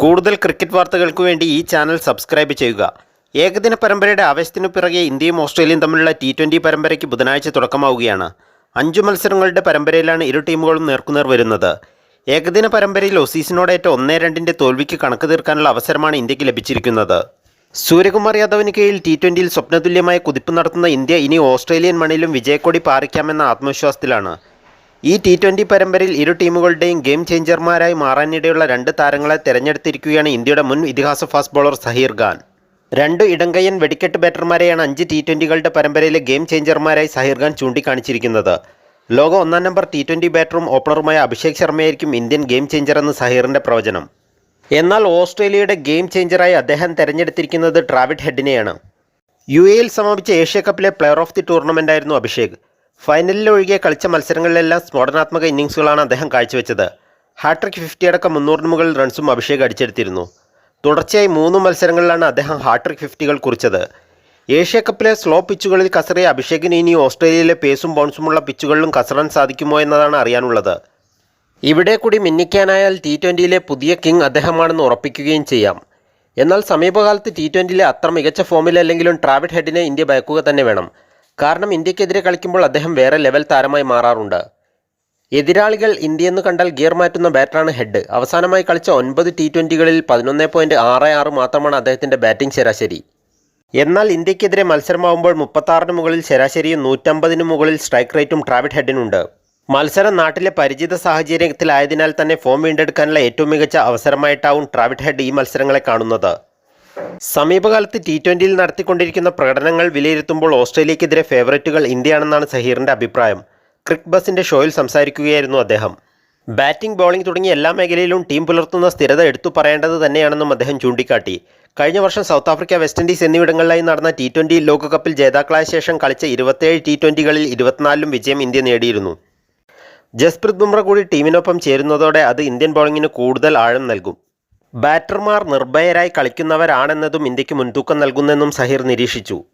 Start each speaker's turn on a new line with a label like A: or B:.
A: കൂടുതൽ ക്രിക്കറ്റ് വാർത്തകൾക്ക് വേണ്ടി ഈ ചാനൽ സബ്സ്ക്രൈബ് ചെയ്യുക. ഏകദിന പരമ്പരയുടെ ആവേശത്തിനു പിറകെ ഇന്ത്യയും ഓസ്ട്രേലിയയും തമ്മിലുള്ള ടി ട്വന്റി പരമ്പരയ്ക്ക് ബുധനാഴ്ച തുടക്കമാവുകയാണ്. അഞ്ചു മത്സരങ്ങളുടെ പരമ്പരയിലാണ് ഇരു ടീമുകളും നേർക്കുനേർ വരുന്നത്. ഏകദിന പരമ്പരയിൽ ഒസീസിനോടേറ്റ ഒന്നേ രണ്ടിന്റെ തോൽവിക്ക് കണക്ക് തീർക്കാനുള്ള അവസരമാണ് ഇന്ത്യയ്ക്ക് ലഭിച്ചിരിക്കുന്നത്. സൂര്യകുമാർ യാദവിന് കീഴിൽ ടി ട്വന്റിയിൽ സ്വപ്നതുല്യമായ കുതിപ്പ് നടത്തുന്ന ഇന്ത്യ ഇനി ഓസ്ട്രേലിയൻ മണ്ണിലും വിജയക്കൊടി പാറിക്കാമെന്ന ആത്മവിശ്വാസത്തിലാണ്. ഈ ടി ട്വന്റി പരമ്പരയിൽ ഇരു ടീമുകളുടെയും ഗെയിം ചേഞ്ചർമാരായി മാറാനിടയുള്ള രണ്ട് താരങ്ങളെ തെരഞ്ഞെടുത്തിരിക്കുകയാണ് ഇന്ത്യയുടെ മുൻ ഇതിഹാസ ഫാസ്റ്റ് ബോളർ സഹീർ ഖാൻ. രണ്ട് ഇടങ്കയ്യൻ വെടിക്കെട്ട് ബാറ്റർമാരെയാണ് അഞ്ച് ടി ട്വന്റികളുടെ പരമ്പരയിലെ ഗെയിം ചേഞ്ചർമാരായി സഹീർ ഖാൻ ചൂണ്ടിക്കാണിച്ചിരിക്കുന്നത്. ലോക ഒന്നാം നമ്പർ ടി ട്വന്റി ബാറ്ററും ഓപ്പണറുമായ അഭിഷേക് ശർമ്മയായിരിക്കും ഇന്ത്യൻ ഗെയിം ചേഞ്ചർ ചേഞ്ചറെന്ന് സഹീറിന്റെ പ്രവചനം. എന്നാൽ ഓസ്ട്രേലിയയുടെ ഗെയിം ചേഞ്ചറായി അദ്ദേഹം തെരഞ്ഞെടുത്തിരിക്കുന്നത് ട്രാവിഡ് ഹെഡിനെയാണ്. യു എയിൽ സമാപിച്ച ഏഷ്യ കപ്പിലെ പ്ലെയർ ഓഫ് ദി ടൂർണമെന്റായിരുന്നു അഭിഷേക്. ഫൈനലിൽ ഒഴികെ കളിച്ച മത്സരങ്ങളിലെല്ലാം സ്ഫോടനാത്മക ഇന്നിങ്സുകളാണ് അദ്ദേഹം കാഴ്ചവെച്ചത്. ഹാട്രിക് ഫിഫ്റ്റി അടക്കം മുന്നൂറിന് മുകളിൽ റൺസും അഭിഷേക് അടിച്ചെടുത്തിരുന്നു. തുടർച്ചയായി മൂന്ന് മത്സരങ്ങളിലാണ് അദ്ദേഹം ഹാട്രിക് ഫിഫ്റ്റികൾ കുറിച്ചത്. ഏഷ്യ കപ്പിലെ സ്ലോ പിച്ചുകളിൽ കസറിയ അഭിഷേകിന് ഇനി ഓസ്ട്രേലിയയിലെ പേസും ബൗൺസുമുള്ള പിച്ചുകളിലും കസറാൻ സാധിക്കുമോ എന്നതാണ് അറിയാനുള്ളത്. ഇവിടെ കൂടി മിന്നിക്കാനായാൽ ടി ട്വന്റിയിലെ പുതിയ കിങ് അദ്ദേഹമാണെന്ന് ഉറപ്പിക്കുകയും ചെയ്യാം. എന്നാൽ സമീപകാലത്ത് ടി ട്വന്റിയിലെ അത്ര മികച്ച ഫോമിലല്ലെങ്കിലും ട്രാവിഡ് ഹെഡിനെ ഇന്ത്യ ഭയക്കുക തന്നെ വേണം. കാരണം ഇന്ത്യക്കെതിരെ കളിക്കുമ്പോൾ അദ്ദേഹം വേറെ ലെവൽ താരമായി മാറാറുണ്ട്. എതിരാളികൾ ഇന്ത്യയെന്ന് കണ്ടാൽ ഗിയർ മാറ്റുന്ന ബാറ്ററാണ് ഹെഡ്. അവസാനമായി കളിച്ച ഒൻപത് ടി ട്വന്റികളിൽ പതിനൊന്ന് പോയിന്റ് ആറ് ആറ് മാത്രമാണ് അദ്ദേഹത്തിന്റെ ബാറ്റിംഗ് ശരാശരി. എന്നാൽ ഇന്ത്യക്കെതിരെ മത്സരമാവുമ്പോൾ മുപ്പത്താറിന് മുകളിൽ ശരാശരിയും നൂറ്റമ്പതിന് മുകളിൽ സ്ട്രൈക്ക് റേറ്റും ട്രാവിഡ് ഹെഡിനുണ്ട്. മത്സരം നാട്ടിലെ പരിചിത സാഹചര്യത്തിലായതിനാൽ തന്നെ ഫോം വീണ്ടെടുക്കാനുള്ള ഏറ്റവും മികച്ച അവസരമായിട്ടാവും ട്രാവിഡ് ഹെഡ് ഈ മത്സരങ്ങളെ കാണുന്നത്. സമീപകാലത്ത് ടി ട്വന്റിയിൽ നടത്തിക്കൊണ്ടിരിക്കുന്ന പ്രകടനങ്ങൾ വിലയിരുത്തുമ്പോൾ ഓസ്ട്രേലിയക്കെതിരെ ഫേവറേറ്റുകൾ ഇന്ത്യയാണെന്നാണ് സഹീറിന്റെ അഭിപ്രായം. ക്രിക് ബസിന്റെ ഷോയിൽ സംസാരിക്കുകയായിരുന്നു അദ്ദേഹം. ബാറ്റിംഗ് ബോളിംഗ് തുടങ്ങിയ എല്ലാ മേഖലയിലും ടീം പുലർത്തുന്ന സ്ഥിരത എടുത്തു പറയേണ്ടത് തന്നെയാണെന്നും അദ്ദേഹം ചൂണ്ടിക്കാട്ടി. കഴിഞ്ഞ വർഷം സൗത്ത് ആഫ്രിക്ക വെസ്റ്റ് ഇൻഡീസ് എന്നിവിടങ്ങളിലായി നടന്ന ടി ട്വന്റി ലോകകപ്പിൽ ജേതാക്കളായ ശേഷം കളിച്ച ഇരുപത്തേഴ് ടി ട്വന്റികളിൽ ഇരുപത്തിനാലിലും വിജയം ഇന്ത്യ നേടിയിരുന്നു. ജസ്പ്രീത് ബുംറ കൂടി ടീമിനൊപ്പം ചേരുന്നതോടെ അത് ഇന്ത്യൻ ബോളിംഗിന് കൂടുതൽ ആഴം നൽകും. ബാറ്റർമാർ നിർഭയരായി കളിക്കുന്നവരാണെന്നതും ഇന്ത്യയ്ക്ക് മുൻതൂക്കം നൽകുന്നെന്നും സഹീർ നിരീക്ഷിച്ചു.